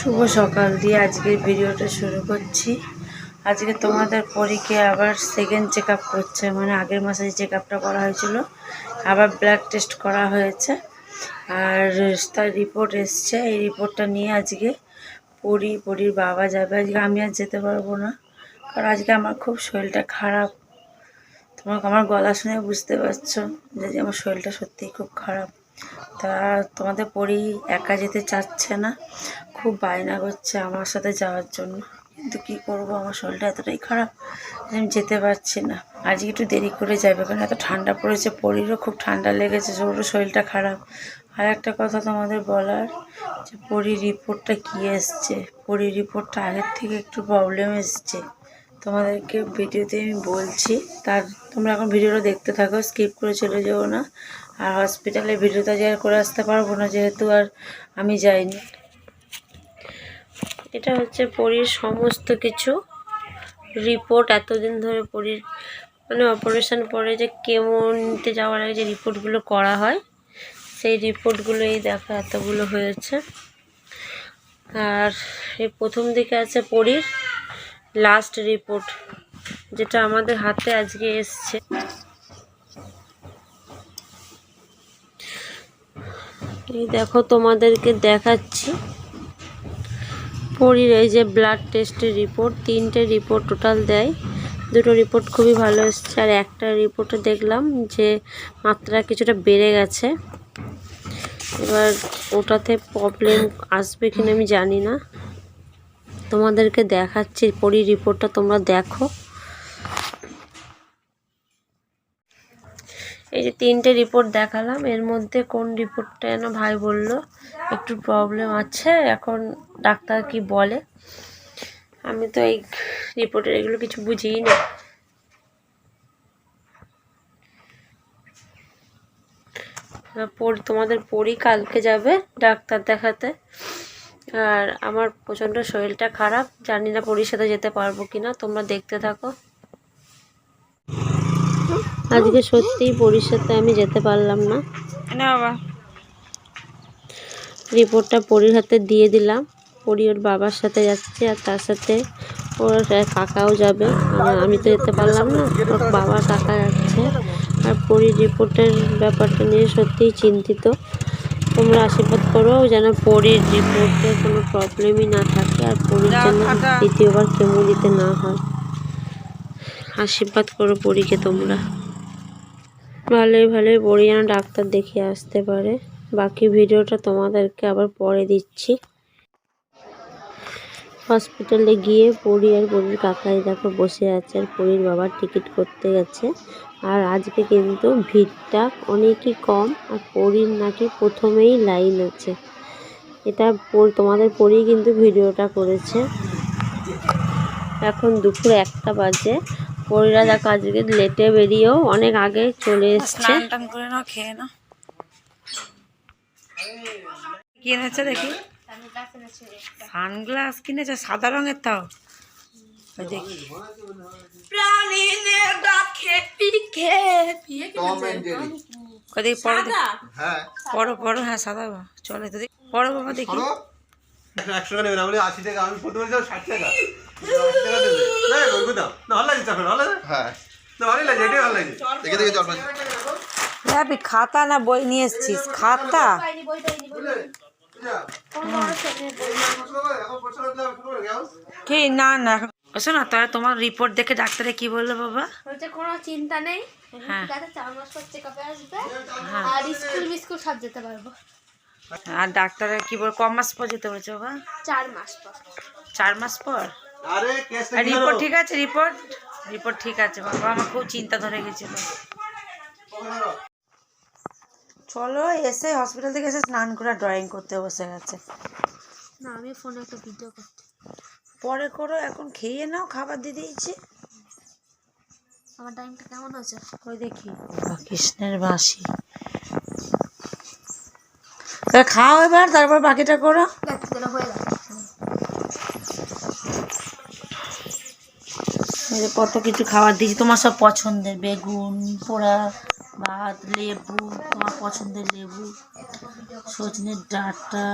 শুভ সকাল দিয়ে আজকের ভিডিওটা শুরু করছি। আজকে তোমাদের পরীকে আবার সেকেন্ড চেক করছে মানে আগের মাসে যে চেক করা হয়েছিল, আবার ব্লাড টেস্ট করা হয়েছে। আর তার রিপোর্ট এসছে, এই রিপোর্টটা নিয়ে আজকে পরি, পরির বাবা যাবে। আজকে আমি আর যেতে পারব না, কারণ আজকে আমার খুব শরীরটা খারাপ। তোমার আমার গলা শুনে বুঝতে পারছ যে আমার শরীরটা সত্যিই খুব খারাপ। তা তোমাদের পরি একা যেতে চাচ্ছে না খুব বায়না করছে আমার সাথে যাওয়ার জন্য। কিন্তু কি করব? আমার শরীরটা এতটাই খারাপ আমি যেতে পারছি না। আজকে একটু দেরি করে যাবে কারণ এত ঠান্ডা পড়েছে, পরিরও খুব ঠান্ডা লেগেছে ওরও শরীরটা খারাপ। আর একটা কথা তোমাদের বলার, যে পরির রিপোর্টটা কী এসছে? পরির রিপোর্টটা আগের থেকে একটু প্রবলেম এসছে। তোমাদেরকে ভিডিওতে আমি বলছি, তার তোমরা এখন ভিডিওটা দেখতে থাকো স্কিপ করে চলে যেও না। আর হসপিটালে ভিডিওটা যে আর করে আসতে পারব না, যেহেতু আর আমি যাইনি। এটা হচ্ছে পরীর সমস্ত কিছু রিপোর্ট এতদিন ধরে পরীর মানে অপারেশন পরে যে কেমো নিতে যাওয়ার আগে যে রিপোর্টগুলো করা হয়, সেই রিপোর্টগুলো এই দেখো এতগুলো হয়েছে। আর এই প্রথম দিকে আছে পরীর লাস্ট রিপোর্ট যেটা আমাদের হাতে আজকে এসছে। এই দেখো তোমাদেরকে দেখাচ্ছি। পরীর এই যে ব্লাড টেস্টের রিপোর্ট তিনটে রিপোর্ট টোটাল দেয়। দুটো রিপোর্ট খুবই ভালো এসছে আর একটা রিপোর্টে দেখলাম যে মাত্রা কিছুটা বেড়ে গেছে। এবার ওটাতে প্রবলেম আসবে কিনা আমি জানি না। তোমাদেরকে দেখাচ্ছি পরীর রিপোর্টটা তোমরা দেখো। এই যে তিনটে রিপোর্ট দেখালাম, এর মধ্যে কোন রিপোর্টটা যেন ভাই বলল, একটু প্রবলেম আছে, এখন ডাক্তার কি বলে? আমি তো এই রিপোর্টের এগুলো কিছু বুঝিই না। তোমাদের পরি কালকে যাবে ডাক্তার দেখাতে। আর আমার প্রচণ্ড শরীরটা খারাপ, জানি না পরির সাথে যেতে পারব কি না তোমরা দেখতে থাকো। আজকে সত্যিই পরির সাথে আমি যেতে পারলাম না। না বাবা। রিপোর্টটা পরির হাতে দিয়ে দিলাম। পরি ওর বাবার সাথে যাচ্ছে আর তার সাথে ওর কাকাও যাবে। আমি তো যেতে পারলাম না ওর বাবা কাকা যাচ্ছে। আর পরির রিপোর্টের ব্যাপারটা নিয়ে সত্যিই চিন্তিত। তোমরা আশীর্বাদ করো যেন পরির রিপোর্টে কোনো প্রবলেমই না থাকে আর পরির যেন দ্বিতীয়বার কেমো দিতে না হয়। আশীর্বাদ করো পরীকে তোমরা। ভালোই ভালোই পরি যেন ডাক্তার দেখিয়ে আসতে পারে। বাকি ভিডিওটা তোমাদেরকে আবার পরে দিচ্ছি। হসপিটালে গিয়ে পরি আর পরির কাকাই দেখো বসে আছে আর পরির বাবার টিকিট করতে গেছে। আর আজকে কিন্তু ভিড়টা অনেকই কম আর পরির নাকি প্রথমেই লাইন আছে। এটা তোমাদের পরি কিন্তু ভিডিওটা করেছে। এখন দুপুর একটা বাজে। পরিরা দেখো আজকে লেটে বেরিয়েও অনেক আগে চলে এসছে। স্নান টান করে নাও খেয়ে নাও। কি এনেছে দেখি? সানগ্লাস কিনেছে সাদা রঙের তাও। দেখি। প্রাণীদের ডাকে পিকে পড়ো দেখি। হ্যাঁ। পড়ো পড়ো হ্যাঁ সাদা বা চলে তো দেখি। পড়ো বাবা দেখি। একশো টাকা নেবে না বলে আশি টাকা। আমি প্রথমে যাও ষাট টাকা খাতা না বই নিয়ে এসছিস? খাতা? কি? না না। শোনো তাহলে তোমার রিপোর্ট দেখে ডাক্তারে কি বলল বাবা? কোনো চিন্তা নেই। হ্যাঁ। চার মাস পর চেক আসবে। হ্যাঁ। আর স্কুল মিস্কুল সব যেতে পারব। আর ডাক্তারে কি বল ক মাস পর যেতে বলেছে বাবা? চার মাস পর। চার মাস পর? আরে রিপোর্ট ঠিক আছে রিপোর্ট রিপোর্ট ঠিক আছে বাবা আমার খুব চিন্তা ধরে গেছিল। চলো এসে হসপিটাল থেকে এসে স্নান করে ড্রয়িং করতে বসে গেছে। না আমি ফোনে একটা ভিডিও করতে পরে করো এখন খেয়ে নাও খাবার দিয়ে দিয়েছি। আমার টাইমটা কেমন আছে ওই দেখি কৃষ্ণের বাসি খাও এবার তারপর বাকিটা করো। হয়ে গেল এই যে কত কিছু খাবার দিয়েছি। তোমার সব পছন্দের, বেগুন, পোড়া ভাত, লেবু, তোমার পছন্দের লেবু সজনের ডাঁটা,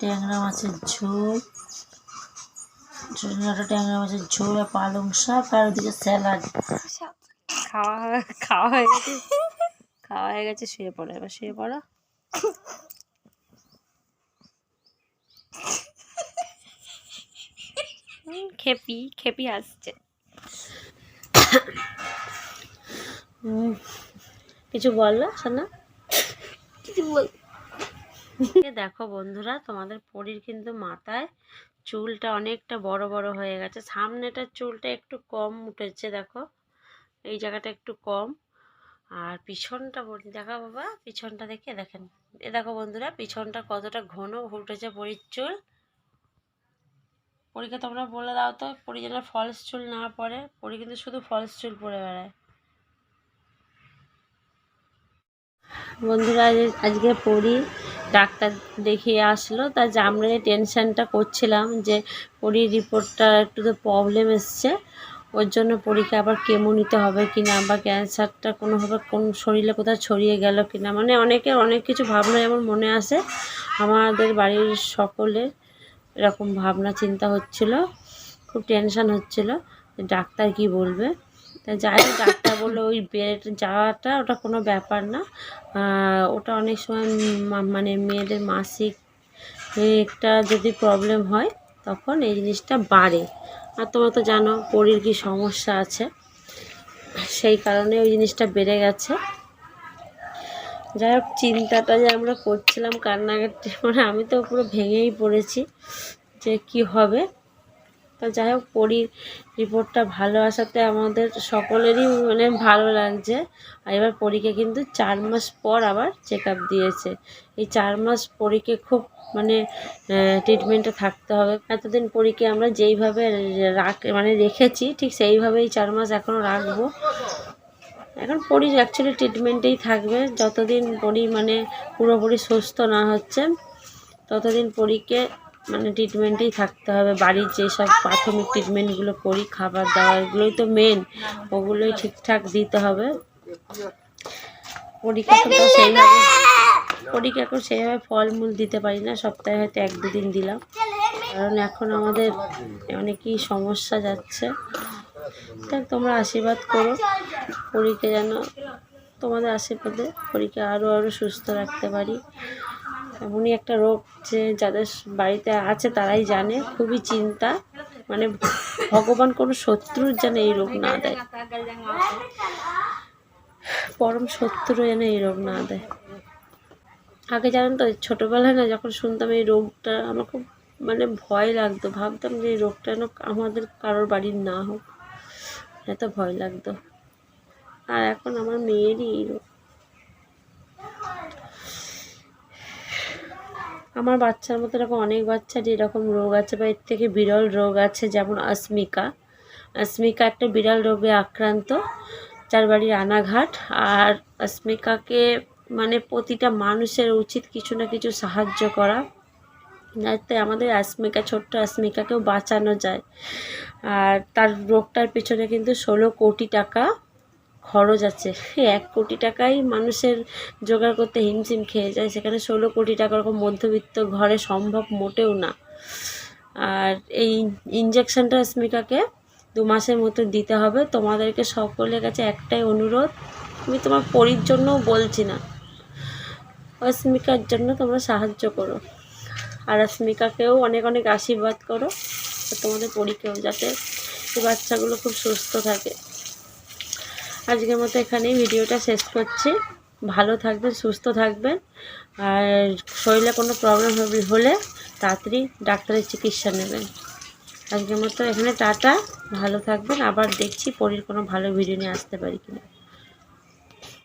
ট্যাংরা মাছের ঝোল ছোটো ট্যাংরা মাছের ঝোল আর পালং শাক আর ওদিকে স্যালাড। খাওয়া খাওয়া হয়ে গেছে। খাওয়া হয়ে গেছে, শুয়ে পড়ো, এবার শুয়ে পড়ো। খেপি খেপি আসছে। কিছু বলল শোনা কিছু বল। দেখো বন্ধুরা তোমাদের পরীর কিন্তু মাথায় চুলটা অনেকটা বড় বড় হয়ে গেছে। সামনেটার চুলটা একটু কম উঠেছে দেখো। এই জায়গাটা একটু কম। আর পিছনটা বলি দেখা বাবা পিছনটা দেখে দেখেন। এ দেখো বন্ধুরা পিছনটা কতটা ঘন উঠেছে পরীর চুল। পরীকে তোমরা বলে দাও তো, পরী যেন ফলস চুল না পড়ে পরি কিন্তু শুধু ফলস চুল পরে বেড়ায়। বন্ধুরা আজকে পড়ি ডাক্তার দেখিয়ে আসলো, তা যে আমরা টেনশনটা করছিলাম যে পরির রিপোর্টটা একটু তো প্রবলেম এসছে, ওর জন্য পরীকে আবার কেমো নিতে হবে কি না বা ক্যান্সারটা কোনোভাবে কোন শরীরে কোথাও ছড়িয়ে গেল কি না মানে অনেকের অনেক কিছু ভাবনা যেমন মনে আসে, আমাদের বাড়ির সকলের। এরকম ভাবনা, চিন্তা হচ্ছিল, খুব টেনশান হচ্ছিল ডাক্তার কি বলবে? যাই হোক, ডাক্তার বলল ওই বেড যাওয়াটা ওটা কোনো ব্যাপার না। ওটা অনেক সময় মানে মেয়েদের মাসিক একটা যদি প্রবলেম হয়, তখন এই জিনিসটা বাড়ে। আর তোমরা তো জানো, পরির কি সমস্যা আছে, সেই কারণে ওই জিনিসটা বেড়ে গেছে। যাই হোক, চিন্তাটা যে আমরা করছিলাম কান্নাকাটি মানে আমি তো পুরো ভেঙেই পড়েছি যে কি হবে। তো যাই হোক, পরীর রিপোর্টটা ভালো আসাতে আমাদের সকলেরই মানে ভালো লাগছে। আর এবার পরীকে কিন্তু চার মাস পর আবার চেক দিয়েছে। এই চার মাস পরীকে খুব মানে ট্রিটমেন্টে থাকতে হবে। এতদিন পরীকে আমরা যেইভাবে রাখ মানে রেখেছি, ঠিক সেইভাবেই চার মাস এখনও রাখব। এখন পরি অ্যাকচুয়ালি ট্রিটমেন্টেই থাকবে। যতদিন পরি মানে পুরোপুরি সুস্থ না হচ্ছে, ততদিন পরীকে মানে ট্রিটমেন্টেই থাকতে হবে। বাড়ির যেসব প্রাথমিক ট্রিটমেন্টগুলো করি খাবার দাবার এগুলোই তো মেন ওগুলোই ঠিকঠাক দিতে হবে। পরীকে তো সেইভাবে, পরীকে এখন সেইভাবে ফলমূল দিতে পারি না, সপ্তাহে হয়তো এক দুদিন দিলাম। কারণ এখন আমাদের অনেকই সমস্যা যাচ্ছে। তাই তোমরা আশীর্বাদ করো। পরীকে যেন তোমাদের আশীর্বাদে পরীকে আরও আরও সুস্থ রাখতে পারি। এমনই একটা রোগ যে যাদের বাড়িতে আছে, তারাই জানে। খুবই চিন্তা। মানে ভগবান কোনো শত্রুর যেন এই রোগ না দেয়। পরম শত্রু যেন এই রোগ না দেয়। আগে জানেন তো, ছোটোবেলায় না যখন শুনতাম এই রোগটা, আমার খুব মানে ভয় লাগতো। ভাবতাম যে এই রোগটা যেন আমাদের কারোর বাড়ির না হোক। এত ভয় লাগতো। আর এখন আমার মেয়েরই আমার বাচ্চার মতো এরকম অনেক বাচ্চারই এরকম রোগ আছে বা এর থেকে বিরল রোগ আছে, যেমন আসমিকা আসমিকা একটা বিরল রোগে আক্রান্ত, যার বাড়ি রানাঘাট আর আসমিকাকে মানে প্রতিটা মানুষের উচিত কিছু না কিছু সাহায্য করা। যাতে আমাদের আসমিকা, ছোট্ট আসমিকাকেও বাঁচানো যায়। আর তার রোগটার পিছনে কিন্তু ষোলো কোটি টাকা খরচ আছে। এক কোটি টাকাই মানুষের জোগাড় করতে হিমশিম খেয়ে যায়। সেখানে ষোলো কোটি টাকা ওরকম মধ্যবিত্ত ঘরে সম্ভব মোটেও না। আর এই ইঞ্জেকশনটা স্মিকাকে দু মাসের মতো দিতে হবে। তোমাদেরকে সকলের কাছে একটাই অনুরোধ, আমি তোমার পরির জন্যও বলছি না। অস্মিকার জন্য তোমরা সাহায্য করো। আর অস্মিকাকেও অনেক অনেক আশীর্বাদ করো তোমাদের পরীকেও যাতে এই বাচ্চাগুলো খুব সুস্থ থাকে। আজকের মতো এখানেই ভিডিওটা শেষ করছি। ভালো থাকবেন, সুস্থ থাকবেন, আর শরীরে কোনো প্রবলেম হবে হলে তাড়াতাড়ি ডাক্তারের চিকিৎসা নেবেন। আজকের মতো এখানে টাটা, ভালো থাকবেন। আবার দেখছি পরের কোনো ভালো ভিডিও নিয়ে আসতে পারি কিনা।